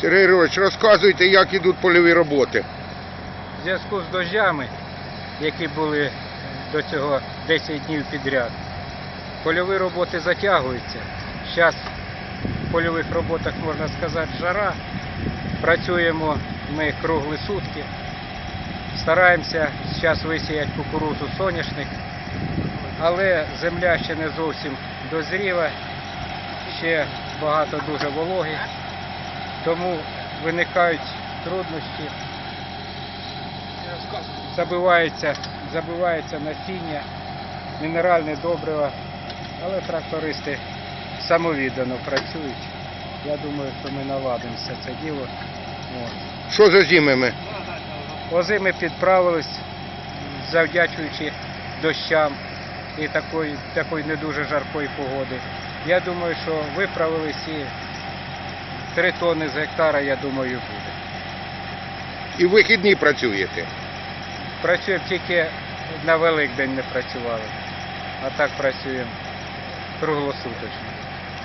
Сергій Григорович, розказуйте, як ідуть польові роботи. В зв'язку з дощами, які були до цього 10 днів підряд, польові роботи затягуються. Зараз в польових роботах, можна сказати, жара. Працюємо ми круглі сутки. Стараємося зараз висіяти кукурудзу соняшник, але земля ще не зовсім дозріла, ще багато дуже вологи, тому виникають труднощі забивається, забивається насіння, мінеральне добриво, але трактористи самовіддано працюють. Я думаю, що ми наладимо все це діло. От. Що за зимами? Ози ми підправились, завдячуючи дощам і такої, такої не дуже жаркої погоди. Я думаю, що виправились і 3 тонни з гектара, я думаю, буде. І в вихідні працюєте. Працюємо тільки на Великдень не працювали, а так працюємо круглосуточно.